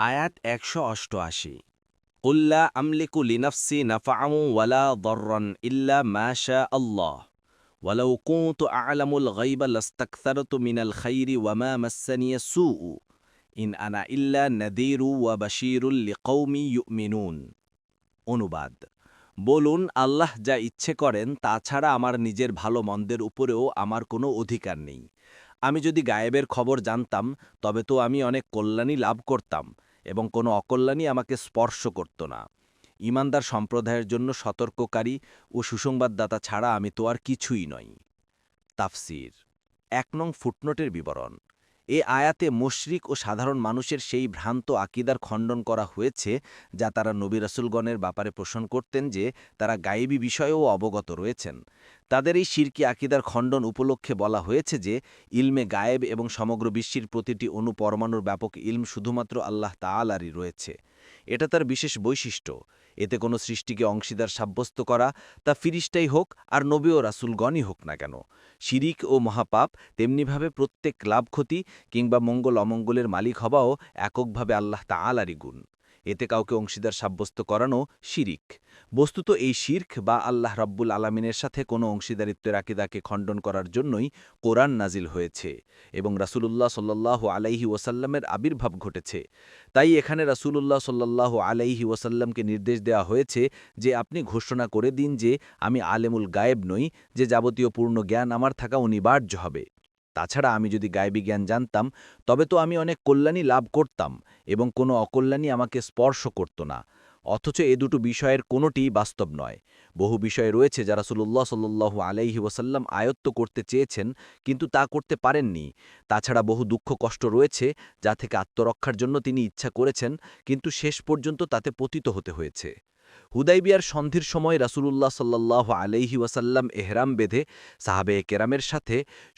আয়াত একশো অষ্টআশি উল্লা আমলিকু লিনাফসি নাফাআমু ওয়ালা দর্রন ইল্লা মাশা আল্লাহ ولو كنت أعلم الغيب لاستكثرت من الخير وما مسني السوء إن أنا إلا نذير وبشير لقوم يؤمنون অনুবাদ বলুন আল্লাহ যা ইচ্ছে করেন তাছাড়া আমার নিজের ভালো মন্দের উপরেও আমার কোনো অধিকার নেই আমি যদি গায়েবের খবর জানতাম তবে তো আমি অনেক কল্যাণী লাভ করতাম এবং কোনো অকল্যাণই আমাকে স্পর্শ করত না। ইমানদার সম্প্রদায়ের জন্য সতর্ককারী ও সুসংবাদদাতা ছাড়া আমি তো আর কিছুই নই। তাফসির, এক নং ফুটনোটের বিবরণ। এ আয়াতে মশরিক ও সাধারণ মানুষের সেই ভ্রান্ত আকিদার খণ্ডন করা হয়েছে, যা তারা নবী রাসুলগণের ব্যাপারে পোষণ করতেন যে তারা গায়েবী বিষয়েও অবগত রয়েছেন। তাদের এই শিরকি আকিদার খণ্ডন উপলক্ষে বলা হয়েছে যে, ইলমে গায়েব এবং সমগ্র বিশ্বের প্রতিটি অনুপরমাণুর ব্যাপক ইলম শুধুমাত্র আল্লাহ তালারই রয়েছে। এটা তার বিশেষ বৈশিষ্ট্য। এতে কোনো সৃষ্টিকে অংশীদার সাব্যস্ত করা, তা ফিরিস্টাই হোক আর নবী ও রাসুলগণই হোক না কেন। শিরিক ও মহাপাপ তেমনিভাবে প্রত্যেক লাভ ক্ষতি কিংবা মঙ্গল অমঙ্গলের মালিক হওয়াও এককভাবে আল্লাহ তাআলারই গুণ। এতে কাউকে অংশীদার সাব্যস্ত করানো শিরিক। বস্তুত এই শির্ক বা আল্লাহ রাব্বুল আলামিনের সাথে কোনো অংশীদারিত্বের আকিদাকে খণ্ডন করার জন্যই কোরআন নাজিল হয়েছে এবং রাসূলুল্লাহ সাল্লাল্লাহু আলাইহি ওয়াসাল্লামের আবির্ভাব ঘটেছে। তাই এখানে রাসূলুল্লাহ সাল্লাল্লাহু আলাইহি ওয়াসাল্লামকে নির্দেশ দেওয়া হয়েছে যে আপনি ঘোষণা করে দিন যে আমি আলেমুল গায়েব নই, যে যাবতীয় পূর্ণ জ্ঞান আমার থাকা অনিবার্য হবে। তাছাড়া আমি যদি গায়েবী জ্ঞান জানতাম, তবে তো আমি অনেক কল্যাণী লাভ করতাম এবং কোনো অকল্যাণী আমাকে স্পর্শ করত না। অথচ এ দুটো বিষয়ের কোনোটিই বাস্তব নয়। বহু বিষয় রয়েছে যারা সুল্লাহ সাল্লু আলাইহি ওয়াসাল্লাম আয়ত্ত করতে চেয়েছেন, কিন্তু তা করতে পারেননি। তাছাড়া বহু দুঃখ কষ্ট রয়েছে যা থেকে আত্মরক্ষার জন্য তিনি ইচ্ছা করেছেন, কিন্তু শেষ পর্যন্ত তাতে পতিত হতে হয়েছে। হুদাইবিয়ার সন্ধির সময় রাসুলুল্লাহ সাল্লাহ আলহি ওয়াসাল্লাম এহরাম বেঁধে সাহাবে কেরামের সাথে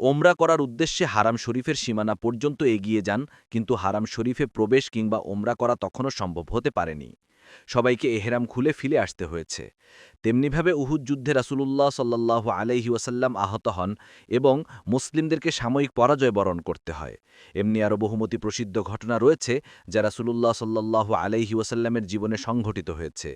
ওমরা করার উদ্দেশ্যে হারাম শরীফের সীমানা পর্যন্ত এগিয়ে যান, কিন্তু হারাম শরীফে প্রবেশ কিংবা ওমরা করা তখনও সম্ভব হতে পারেনি। সবাইকে এহেরাম খুলে ফিরে আসতে হয়েছে। তেমনিভাবে উহুদ যুদ্ধে রাসূলুল্লাহ সাল্লাহ আলাইহি ওয়াসাল্লাম আহত হন এবং মুসলিমদেরকে সাময়িক পরাজয় বরণ করতে হয়। এমনি আরও বহুমতি প্রসিদ্ধ ঘটনা রয়েছে যা রাসূলুল্লাহ সাল্লাহ আলাইহি ওয়াসাল্লামের জীবনে সংঘটিত হয়েছে।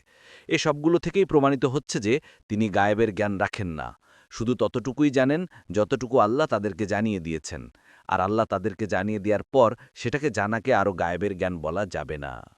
এ সবগুলো থেকেই প্রমাণিত হচ্ছে যে তিনি গায়েবের জ্ঞান রাখেন না। শুধু ততটুকুই জানেন যতটুকু আল্লাহ তাদেরকে জানিয়ে দিয়েছেন। আর আল্লাহ তাদেরকে জানিয়ে দেওয়ার পর সেটাকে জানাকে আরও গায়েবের জ্ঞান বলা যাবে না।